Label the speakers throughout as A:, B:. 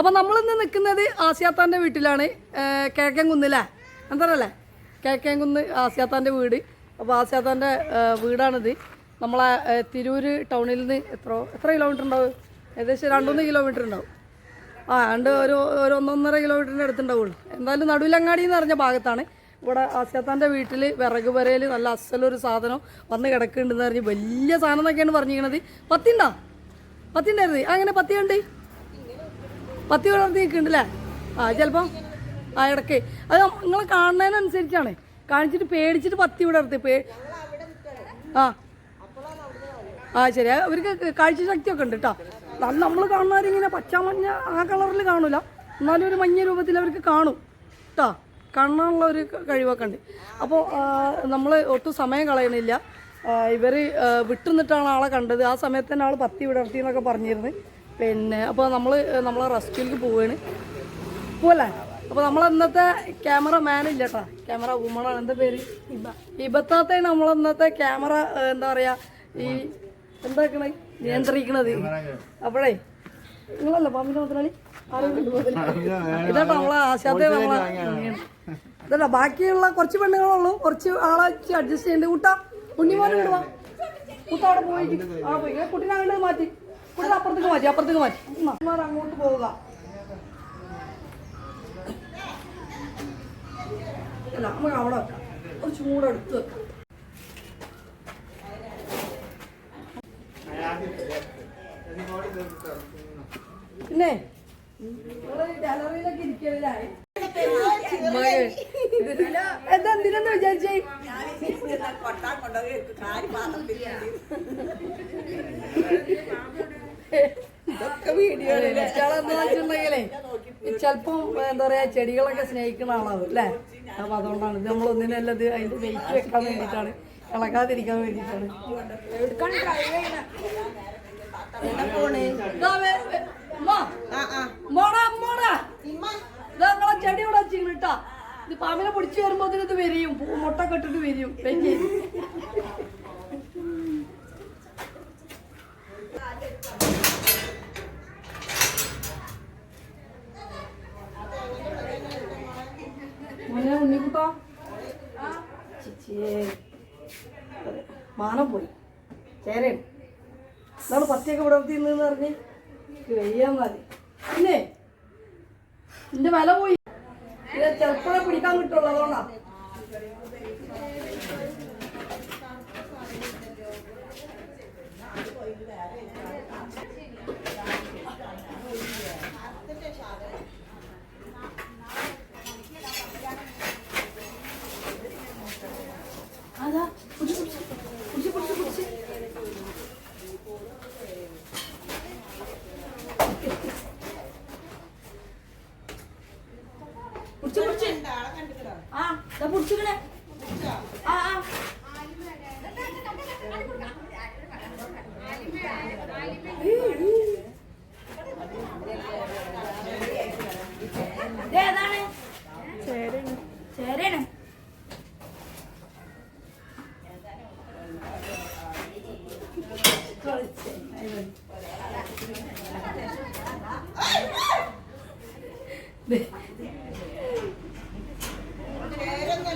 A: അപ്പം നമ്മളിന്ന് നിൽക്കുന്നത് ആസിയാത്താന്റെ വീട്ടിലാണ് കിഴക്കൻകുന്നില്ലേ എന്തറല്ലേ കിഴക്കേങ്കുന്ന് ആസിയാത്താന്റെ വീട്. അപ്പോൾ ആസിയാത്താന്റെ വീടാണിത്. നമ്മളെ തിരൂര് ടൗണിൽ നിന്ന് എത്ര എത്ര കിലോമീറ്റർ ഉണ്ടാവും? ഏകദേശം രണ്ടൊന്ന് കിലോമീറ്റർ ഉണ്ടാവും. ആ രണ്ട് ഒരു ഒരു ഒന്നൊന്നര കിലോമീറ്ററിന്റെ അടുത്തുണ്ടാവുള്ളൂ. എന്തായാലും നടുവിലങ്ങാടി എന്ന് പറഞ്ഞ ഭാഗത്താണ്. ഇവിടെ ആസിയാത്താന്റെ വീട്ടിൽ വിറക് വരയിൽ നല്ല അസലൊരു സാധനം വന്ന് കിടക്കുന്നുണ്ടെന്ന് പറഞ്ഞ് വലിയ സാധനം എന്നൊക്കെയാണ് പറഞ്ഞിരിക്കണത്. പത്തിണ്ടാ? പത്തിണ്ടായിരുന്നു? അങ്ങനെ പത്തിയുണ്ട് പത്തി വളർത്തി നിൽക്കുന്നുണ്ടല്ലേ ആ ചിലപ്പം ആ ഇടയ്ക്ക്. അത് നിങ്ങൾ കാണുന്നതിനനുസരിച്ചാണ്. കാണിച്ചിട്ട് പേടിച്ചിട്ട് പത്തി വിടർത്തി പേ ആ. ആ ശരി. അവർക്ക് കാഴ്ച ശക്തിയൊക്കെ ഉണ്ട് കേട്ടോ. നമ്മൾ കാണുന്നവരിങ്ങനെ പച്ച മഞ്ഞ ആ കളറിൽ കാണൂല. എന്നാലും ഒരു മഞ്ഞ രൂപത്തിൽ അവർക്ക് കാണും. കേട്ടോ കാണാനുള്ള ഒരു കഴിവൊക്കെ ഉണ്ട്. അപ്പോൾ നമ്മൾ ഒട്ടും സമയം കളയണില്ല. ഇവർ വിട്ടുനിന്നിട്ടാണ് ആളെ കണ്ടത്. ആ സമയത്ത് തന്നെ ആൾ പത്തി വിടർത്തി എന്നൊക്കെ പറഞ്ഞിരുന്നു. പിന്നെ അപ്പോൾ നമ്മൾ നമ്മളെ റെസ്ക്യൂലേക്ക് പോവുകയാണ് പോവല്ലേ? അപ്പോൾ നമ്മൾ ഇന്നത്തെ ക്യാമറ മാൻ ഇല്ല കേട്ടോ. ക്യാമറ വുമണാണ്. എന്താ പേര്? ഇബ. ഇബത്താത്താണ് നമ്മൾ ക്യാമറ എന്താ പറയുക ഈ എന്താക്കണേ? നിയന്ത്രിക്കണത്. അപ്പോഴേ നിങ്ങളല്ല പാമ്പിന്റെ മുതലാളി? ഇതാട്ടോ നമ്മളെ ആശാത്തെ നമ്മളെ ഇതല്ല ബാക്കിയുള്ള കുറച്ച് പെണ്ണുങ്ങളുള്ളൂ. കുറച്ച് ആളെ അഡ്ജസ്റ്റ് ചെയ്യേണ്ടത് കൂട്ടാ ഉണ്ണിമാരെ വിടുവാ. കൂട്ട അവിടെ പോയി. ആ പോയി. കുട്ടീനെ അങ്ങോട്ട് മാറ്റി. കുട്ടീനെ അപ്പുറത്തേക്ക് മാറ്റി അപ്പുറത്തേക്ക് മാറ്റി. അങ്ങോട്ട് പോവുക. അല്ല നമുക്ക് അവിടെ വെക്കാം. ഒരു ചൂടെടുത്ത് വെക്കാം. പിന്നെ? ഗാലറിയിലൊക്കെ ഇരിക്കലില്ലേ? എന്താ എന്തിനെന്ന് വെച്ചിട്ടുണ്ടെങ്കിലേ ചിലപ്പം എന്താ പറയാ ചെടികളൊക്കെ സ്നേഹിക്കുന്ന ആളാവും അല്ലേ? അപ്പൊ അതുകൊണ്ടാണ് ഇത് നമ്മൾ ഒന്നിനല്ല ഇത് അതിന്റെ വെയിറ്റ് വെക്കാൻ വേണ്ടിട്ടാണ് ഇളകാതിരിക്കാൻ വേണ്ടിട്ടാണ് നിങ്ങളെ ചെടി ഇവിടെ വെച്ചിങ്ങനെ കേട്ടാ ഇത് പാമ്പിനെ പിടിച്ചു വരുമ്പോ ഇത് വരിയും മുട്ട കെട്ടിട്ട് വരിയും വെഞ്ചി ഉണ്ണിക്കുട്ടാ? ചിച്ചിയേ. മാനം പോയി. ചേരേ നമ്മൾ പത്തിയൊക്കെ വിടർത്തി എന്ന് പറഞ്ഞ് കഴിയാൻ മതി പിന്നെ നിന്റെ വില പോയി. ഇത് ചെറുപ്പനെ പിടിക്കാൻ കിട്ടുള്ളൂ അതുകൊണ്ടാ. അതാ പിടിച്ച് പിടിച്ച് പിടിച്ച് പിടിച്ച് പിടിച്ച് ആ ദാ പിടിച്ചിക്കണേ ആ ആ. ഇത്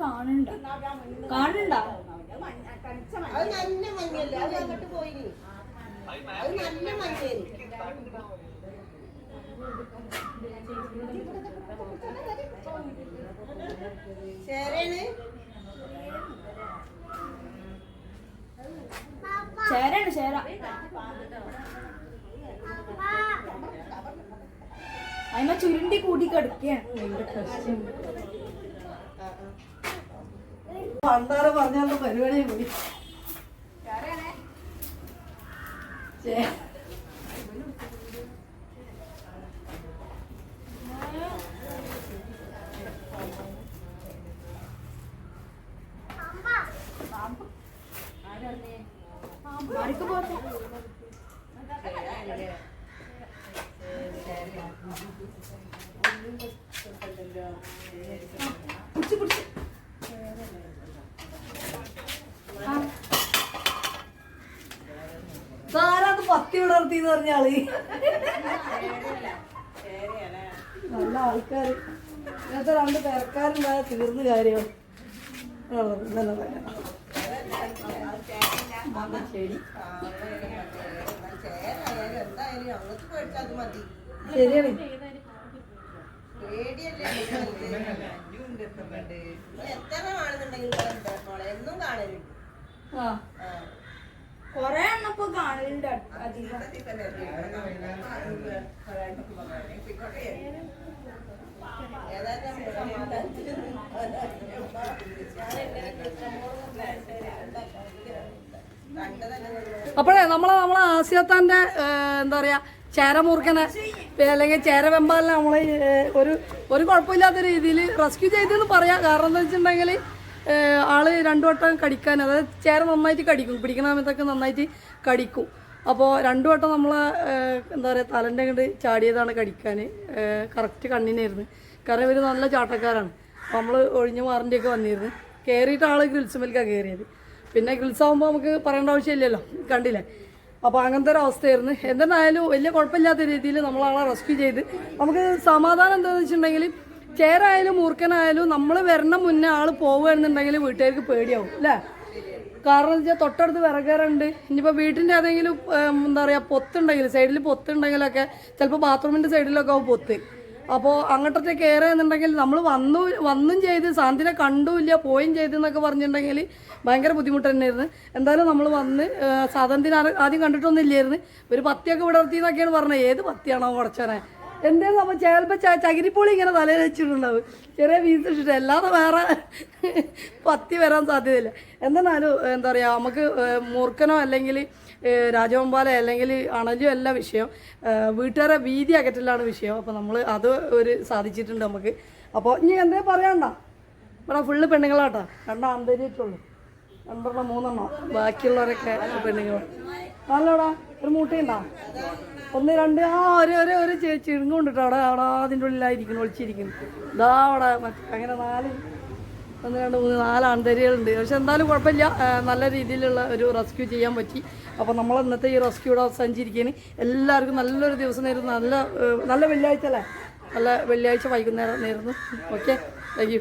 A: കാണണ്ട. കാണണ്ട?
B: അത് നല്ല മഞ്ഞല്ലേ അത് അങ്ങോട്ട് പോയിനി. അത് നല്ല മഞ്ഞേനി
A: ചേരാണ് ചേര. എന്നാ ചുരുണ്ടി കൂടി കിടക്കുകയാണ്. പണ്ടാറ് പറഞ്ഞാൽ പരിപാടി പോയി ആർക്ക് പോകാം പിടിച്ച് പിടിച്ച്. ഇതാരാത് പത്തി വിടർത്തിന്ന് പറഞ്ഞ ആൾ? നല്ല ആൾക്കാര്. ഇന്നത്തെ രണ്ട് പേർക്കാരുണ്ടായ തീർന്ന നല്ല കാര്യം. ആ, ശരി.
B: എന്തായാലും അങ്ങോട്ട് പേടിച്ചാൽ അത് മതി.
A: ശരിയാണ്.
C: കൊറേ എണ്ണപ്പോ കാണലുണ്ട് അധികം.
A: അപ്പോഴേ നമ്മളെ നമ്മളെ ആസിയത്താന്റെ എന്താ പറയാ ചേരമൂർക്കനെ അല്ലെങ്കിൽ ചേരവെമ്പാലിനെ നമ്മളെ ഒരു ഒരു കുഴപ്പമില്ലാത്ത രീതിയിൽ റെസ്ക്യൂ ചെയ്തെന്ന് പറയാം. കാരണം എന്താ വെച്ചിട്ടുണ്ടെങ്കിൽ ആൾ രണ്ടു വട്ടം കടിക്കാൻ അതായത് ചേര നന്നായിട്ട് കടിക്കും. പിടിക്കുന്ന സമയത്തൊക്കെ നന്നായിട്ട് കടിക്കും. അപ്പോൾ രണ്ടു വട്ടം നമ്മൾ എന്താ പറയുക തലന്റെ അങ്ങോട്ട് ചാടിയതാണ് കടിക്കാൻ. കറക്റ്റ് കണ്ണിനായിരുന്നു. കാരണം ഇവർ നല്ല ചാട്ടക്കാരാണ്. അപ്പോൾ നമ്മൾ ഒഴിഞ്ഞു മാറിന്റെയൊക്കെ വന്നിരുന്നു. കയറിയിട്ട് ആൾ ഗ്രിൽസുമേൽക്കാണ് കയറിയത് പിന്നെ ഗ്രിൽസ് ആകുമ്പോൾ നമുക്ക് പറയേണ്ട ആവശ്യമില്ലല്ലോ. കണ്ടില്ലേ? അപ്പോൾ അങ്ങനത്തെ ഒരു അവസ്ഥയായിരുന്നു എന്തെന്നായാലും വലിയ കുഴപ്പമില്ലാത്ത രീതിയിൽ നമ്മളാളെ റെസ്ക്യൂ ചെയ്ത്. നമുക്ക് സമാധാനം എന്താണെന്ന് വെച്ചിട്ടുണ്ടെങ്കിൽ ചേരായാലും മൂർഖനായാലും നമ്മൾ വരണ മുന്നേ ആൾ പോവുകയാണെന്നുണ്ടെങ്കിൽ വീട്ടുകാർക്ക് പേടിയാവും അല്ലേ? കാരണം വെച്ചാൽ തൊട്ടടുത്ത് വിറകേറുണ്ട് ഇനിയിപ്പോൾ വീട്ടിന്റെ ഏതെങ്കിലും എന്താ പറയുക പൊത്തുണ്ടെങ്കിൽ സൈഡിൽ പൊത്തുണ്ടെങ്കിലൊക്കെ ചിലപ്പോൾ ബാത്റൂമിന്റെ സൈഡിലൊക്കെ ആവും പൊത്ത്. അപ്പോൾ അങ്ങോട്ടത്തെ കയറുക എന്നുണ്ടെങ്കിൽ നമ്മൾ വന്നു വന്നും ചെയ്ത് സാന്തിനെ കണ്ടുമില്ല പോയും ചെയ്തു എന്നൊക്കെ പറഞ്ഞിട്ടുണ്ടെങ്കിൽ ഭയങ്കര ബുദ്ധിമുട്ട് തന്നെയായിരുന്നു. എന്തായാലും നമ്മൾ വന്ന് സാധനത്തിന് ആദ്യം കണ്ടിട്ടൊന്നും ഇല്ലായിരുന്നു ഒരു പത്തിയൊക്കെ വിടർത്തി എന്നൊക്കെയാണ് പറഞ്ഞത്. ഏത് പത്തിയാണോ കുറച്ചനെ എന്തേലും നമ്മൾ ചിലപ്പോൾ ചകിരിപ്പൊളി ഇങ്ങനെ തലയിൽ വെച്ചിട്ടുണ്ടാവും. ചെറിയ പീസ് ഇട്ടിട്ട് അല്ലാതെ വേറെ പത്തി വരാൻ സാധ്യതയില്ല. എന്തെന്നാലും എന്താ പറയുക നമുക്ക് മൂർക്കനോ അല്ലെങ്കിൽ രാജവമ്പാല അല്ലെങ്കിൽ അണലും അല്ല വിഷയം. വീട്ടുകാരെ വീതി അകറ്റലാണ് വിഷയം. അപ്പോൾ നമ്മൾ അത് ഒരു സാധിച്ചിട്ടുണ്ട് നമുക്ക്. അപ്പോൾ ഇനി എന്തേ പറയണ്ട. ഇവിടെ ഫുള്ള് പെണ്ണുങ്ങളാട്ടോ. രണ്ടാം അന്തരീക്ഷമുള്ളൂ രണ്ടെണ്ണം മൂന്നെണ്ണം. ബാക്കിയുള്ളവരൊക്കെ പെണ്ണുങ്ങൾ നല്ലോടാ ഒരു മൂട്ടയുണ്ടോ ഒന്ന് രണ്ട് ആ ഒരു ഒരു ഒരു ചിണുങ്ങുണ്ട് അവിടെ അവിടെ അതിന്റെ ഉള്ളിലായിരിക്കുന്നു ഒളിച്ചിരിക്കുന്നു. ഇതാ അവിടെ മറ്റേ അങ്ങനെ നാല് ഒന്ന് രണ്ട് മൂന്ന് നാല് ആൺതരികളുണ്ട് പക്ഷെ എന്തായാലും കുഴപ്പമില്ല. നല്ല രീതിയിലുള്ള ഒരു റെസ്ക്യൂ ചെയ്യാൻ പറ്റി. അപ്പോൾ നമ്മൾ ഇന്നത്തെ ഈ റെസ്ക്യൂടെ അവസാനിച്ചിരിക്കുകയാണ് എല്ലാവർക്കും നല്ലൊരു ദിവസം നേരുന്നു. നല്ല നല്ല വെള്ളിയാഴ്ച അല്ലേ? നല്ല വെള്ളിയാഴ്ച വൈകുന്നേരം നേരുന്നു. ഓക്കെ. താങ്ക്